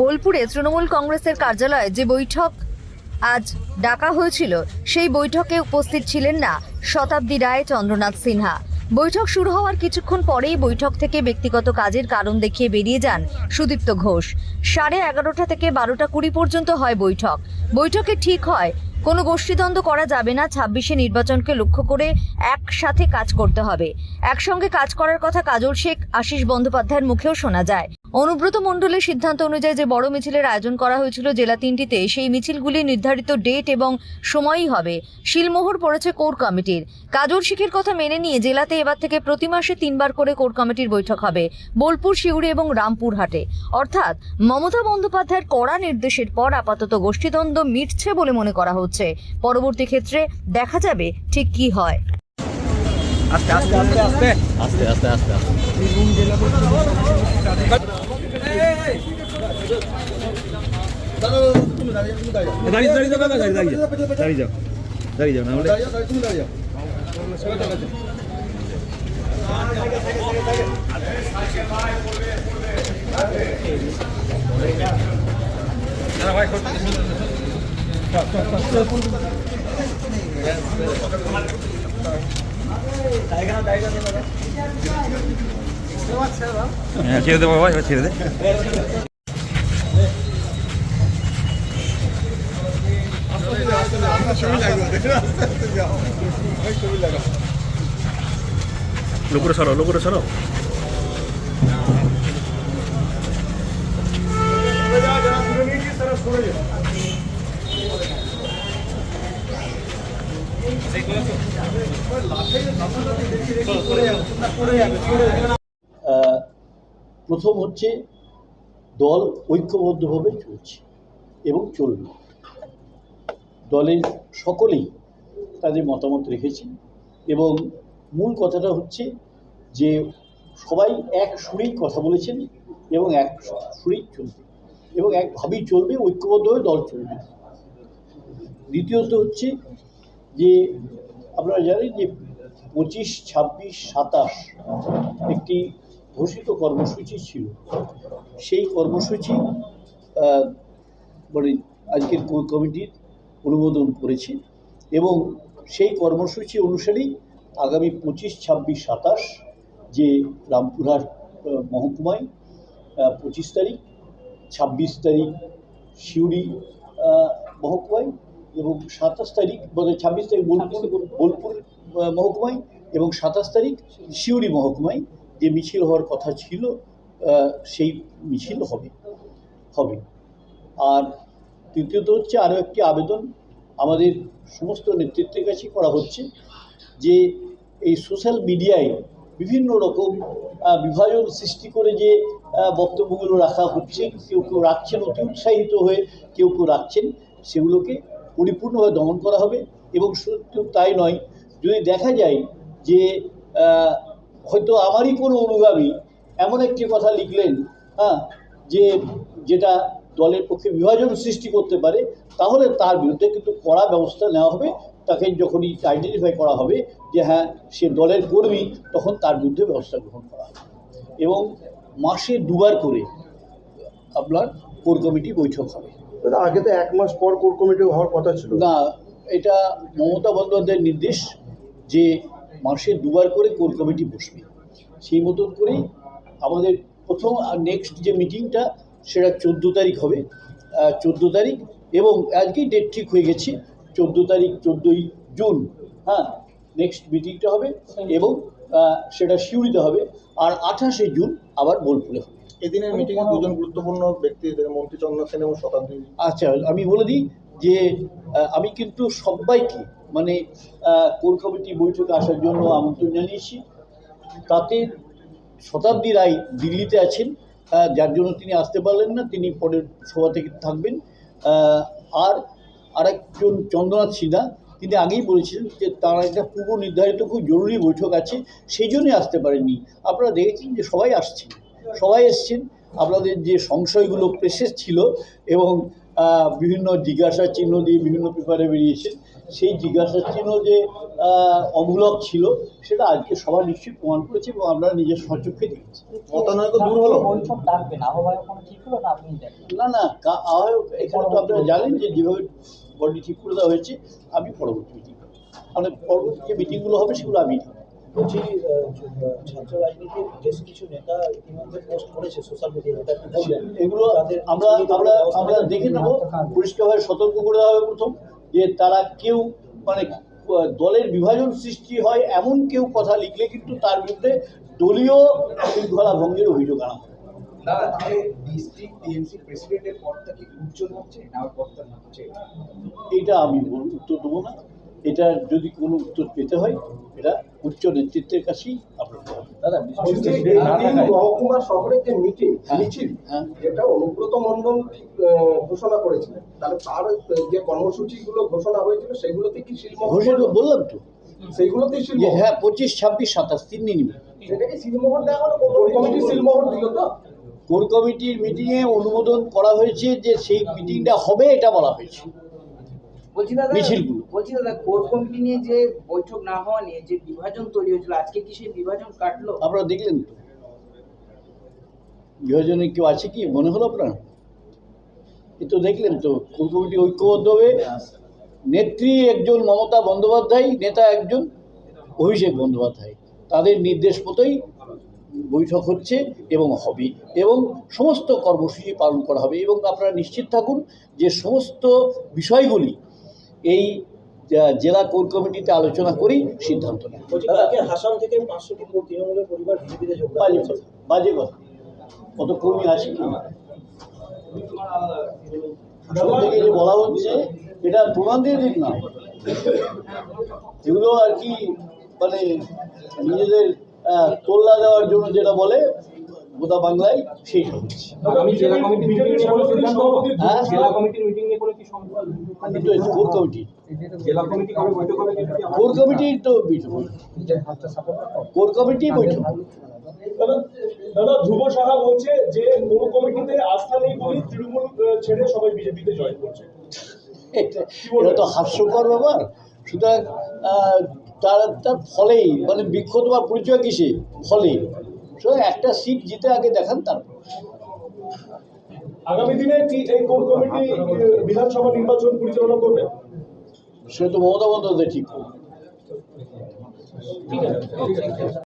বোলপুরে তৃণমূল কংগ্রেসের কার্যালয়ে যে বৈঠক আজ ডাকা হয়েছিল, সেই বৈঠকে উপস্থিত ছিলেন না শতাব্দী রায় চন্দ্রনাথ সিনহা। বৈঠক শুরু হওয়ার কিছুক্ষণ পরেই বৈঠক থেকে ব্যক্তিগত কাজের কারণ দেখিয়ে বেরিয়ে যান সুদীপ্ত ঘোষ। সাড়ে এগারোটা থেকে বারোটা কুড়ি পর্যন্ত হয় বৈঠক। বৈঠকে ঠিক হয়, কোনো গোষ্ঠীদ্বন্দ্ব করা যাবে না, ছাব্বিশে নির্বাচনকে লক্ষ্য করে একসাথে কাজ করতে হবে। একসঙ্গে কাজ করার কথা কাজল শেখ, আশিস বন্দ্যোপাধ্যায়ের মুখেও শোনা যায়। অনুব্রত মণ্ডলের সিদ্ধান্ত অনুযায়ী যে বড় মিছিলের আয়োজন করা হয়েছিল জেলা তিনটিতে সেই মিছিলগুলি নির্ধারিত ডেট এবং সময়ই হবে। শিলমোহর পড়েছে কোর কমিটির। কাজল শেখের কথা মেনে নিয়ে জেলাতে এবার থেকে প্রতি মাসে তিনবার করে কোর কমিটির বৈঠক হবে বোলপুর শিউড়ি এবং রামপুরহাটে। অর্থাৎ মমতা বন্দ্যোপাধ্যায়ের কড়া নির্দেশের পর আপাতত গোষ্ঠীদ্বন্দ্ব মিটছে বলে মনে করা হচ্ছে। পরবর্তী ক্ষেত্রে দেখা যাবে ঠিক কি হয়। আস্তে আস্তে আস্তে আস্তে। আস্তে আস্তে আস্তে আস্তে। দাঁড়িয়ে দাঁড়িয়ে দাঁড়িয়ে যাও। দাঁড়িয়ে যাও দাঁড়িয়ে যাও না হলে হ্যাঁ ছেড়ে দে বাবা ছেড়ে দে। লোকরে সরো লোকরে সরো প্রথম হচ্ছে দল ঐক্যবদ্ধভাবে চলছে এবং চলবে। দলের সকলেই তাদের মতামত রেখেছেন। এবং মূল কথাটা হচ্ছে যে সবাই এক সুরেই কথা বলেছেন এবং এক সুরেই চলবে এবং একভাবেই চলবে, ঐক্যবদ্ধ হয়ে দল চলবে। দ্বিতীয়ত হচ্ছে যে আপনারা জানেন যে পঁচিশ, ছাব্বিশ, সাতাশ একটি ঘোষিত কর্মসূচি ছিল। সেই কর্মসূচি মানে আজকের কমিটির অনুমোদন করেছে এবং সেই কর্মসূচি অনুসারেই আগামী পঁচিশ ছাব্বিশ সাতাশ যে রামপুরহাট মহকুমায় পঁচিশ তারিখ ছাব্বিশ তারিখ সিউড়ি মহকুমায় এবং সাতাশ তারিখ বোধ ছাব্বিশ তারিখ বোলপুর বোলপুর মহকুমায় এবং সাতাশ তারিখ সিউড়ি মহকুমায় যে মিছিল হওয়ার কথা ছিল সেই মিছিল হবে হবে। আর তৃতীয়ত হচ্ছে আরও একটি আবেদন আমাদের সমস্ত নেতৃত্বের কাছে করা হচ্ছে যে এই সোশ্যাল মিডিয়ায় বিভিন্ন রকম বিভাজন সৃষ্টি করে যে বক্তব্যগুলো রাখা হচ্ছে, কেউ কেউ রাখছেন, অতি উৎসাহিত হয়ে কেউ কেউ রাখছেন, সেগুলোকে পরিপূর্ণভাবে দমন করা হবে এবং শুধু তাই নয়, যদি দেখা যায় যে হয়তো আমারই কোনো অনুগামী এমন একটি কথা লিখলেন হ্যাঁ যে, যেটা দলের পক্ষে বিভাজন সৃষ্টি করতে পারে তাহলে তার বিরুদ্ধে কিন্তু কড়া ব্যবস্থা নেওয়া হবে। তাকে যখনই আইডেন্টিফাই করা হবে যে হ্যাঁ সে দলের কর্মী তখন তার বিরুদ্ধে ব্যবস্থা গ্রহণ করা হবে। এবং মাসে দুবার করে আপনার কোর কমিটি বৈঠক হবে। আগে তো এক মাস পর কোর কমিটি হওয়ার কথা ছিল। না এটা মমতা বন্দ্যোপাধ্যায়ের নির্দেশ যে মাসে দুবার করে কোর কমিটি বসবে। সেই মতন করেই আমাদের প্রথম আর নেক্সট যে মিটিংটা সেটা চোদ্দ তারিখ হবে চোদ্দ তারিখ এবং আজকেই ডেট ঠিক হয়ে গেছে চোদ্দ তারিখ চোদ্দোই জুন হ্যাঁ নেক্সট মিটিংটা হবে এবং সেটা শিউরিতে হবে আর আঠাশে জুন আবার বোলপুরে হবে। এদিনের মিটিংয়ে দুজন গুরুত্বপূর্ণ ব্যক্তি মন্ত্রী চন্দ্র সেন এবং শতাব্দী আচ্ছা আমি বলে দিই যে আমি কিন্তু সবাইকে মানে কোর কমিটি বৈঠকে আসার জন্য আমন্ত্রণ জানিয়েছি। তাতে শতাব্দী রায় দিল্লিতে আছেন যার জন্য তিনি আসতে পারলেন না, তিনি পরের সভা থেকে থাকবেন। আর আরেকজন চন্দ্রনাথ সিনহা, তিনি আগেই বলেছিলেন যে তার একটা পূর্ব নির্ধারিত খুব জরুরি বৈঠক আছে, সেই জন্যই আসতে পারেননি। আপনারা দেখেছেন যে সবাই আসছেন, সবাই এসছেন। আপনাদের যে সংশয়গুলো প্রেসের ছিল এবং বিভিন্ন জিজ্ঞাসা চিহ্ন দিয়ে বিভিন্ন পেপারে বেরিয়েছে। সেই জিজ্ঞাসা চিহ্ন যে অমূলক ছিল সেটা আজকে সবাই নিশ্চয়ই প্রমাণ করেছে এবং আমরা নিজের সচক্ষে দেখেছি মতানৈক্য দূর হলো। না। না এখানে তো আপনারা জানেন যে যেভাবে বডি ঠিক করে দেওয়া হয়েছে আমি পরবর্তী মিটিং মানে পরবর্তী যে মিটিংগুলো হবে সেগুলো আমি। বলছি ছাত্র রাজনীতির বেশ কিছু নেতা ইতিমধ্যে পোস্ট করেছে সোশ্যাল মিডিয়ায় এটা কি বলবেন। এগুলো আমরা আমরা আমরা দেখে নেব পরিষ্কারভাবে সতর্ক করে দেওয়া হবে প্রথম যে তারা কেউ মানে দলের বিভাজন সৃষ্টি হয় এমন কেউ কথা লিখলে কিন্তু তার বিরুদ্ধে দলীয় শৃঙ্খলা ভঙ্গের অভিযোগ আনা হবে দাদা তাহলে ডিস্ট্রিক্ট টিএমসি প্রেসিডেন্টের পদটা কি উজ্জ্বল হচ্ছে না পদটা হচ্ছে? এটা আমি উত্তর দেবো না। এটা যদি কোনো উত্তর পেতে হয় এটা উচ্চ নেতৃত্বের কাছেই আপনার দাদা মহকুমা শহরের যে মিটিং হ্যাঁ। মিছিল হ্যাঁ। যেটা অনুব্রত মন্ডল ঠিক, ঘোষণা করেছিলেন তাহলে তার যে কর্মসূচিগুলো ঘোষণা হয়েছিল সেগুলোতে কি শিলমোহর ঘোষে তো বললাম তো। সেইগুলোতেই যে হ্যাঁ পঁচিশ ছাব্বিশ সাতাশ তিন দিনই সেটা কি শিলমোহর দেওয়া হলো কমিটি? শিলমোহর দিল তো? কোর কমিটির মিটিংয়ে অনুমোদন করা হয়েছে যে সেই মিটিংটা হবে এটা বলা হয়েছে। বলছি দাদা মিছিলগুলো। বলছি দাদা কোর কমিটি নিয়ে যে বৈঠক না হওয়া নিয়ে যে বিভাজন তৈরি হয়েছিল আজকে কি সেই বিভাজন কাটলো? আপনারা দেখলেন তো। বিভাজনে কেউ আছে কি? মনে হলো আপনার? এ তো দেখলেন তো কোর কমিটি ঐক্যবদ্ধ হবে নেত্রী একজন মমতা বন্দ্যোপাধ্যায় নেতা একজন অভিষেক বন্দ্যোপাধ্যায়। তাদের নির্দেশ মতোই বৈঠক হচ্ছে এবং হবে এবং সমস্ত কর্মসূচি পালন করা হবে এবং আপনারা নিশ্চিত থাকুন যে সমস্ত বিষয়গুলি এই জেলা কোর কমিটিতে আলোচনা করেই সিদ্ধান্ত নেয় হাসান থেকে পাঁচশোটি তৃণমূলের পরিবার বাজে কথা বাজে কথা। কত কর্মী আছে কি? আসল থেকে যে বলা হচ্ছে এটা প্রমাণ দিয়ে দিক না। এগুলো আর কি মানে নিজেদের তোল্লা দেওয়ার জন্য যেটা বলে গোদা বাংলায় সেই হচ্ছে হলো? হ্যাঁ? কোর কমিটি কোর তো বৈঠক কোর কমিটি বৈঠক দাদা ধ্রুব সাহা বলছে যে কোন কমিটিতে আস্থা নেই বলে তৃণমূল ছেড়ে সবাই বিজেপিতে জয়েন করছে। এটা এটা তো হাস্যকর ব্যাপার। সুতরাং তার তার ফলেই মানে বিক্ষোভ বা পরিচয় কিসে? ফলে একটা সিট জিতে আগে দেখান তারপর। আগামী দিনে কি এই কোর কমিটি বিধানসভা নির্বাচন পরিচালনা করবে? সে তো মমতা বন্দ্যোপাধ্যায় ঠিক করবে।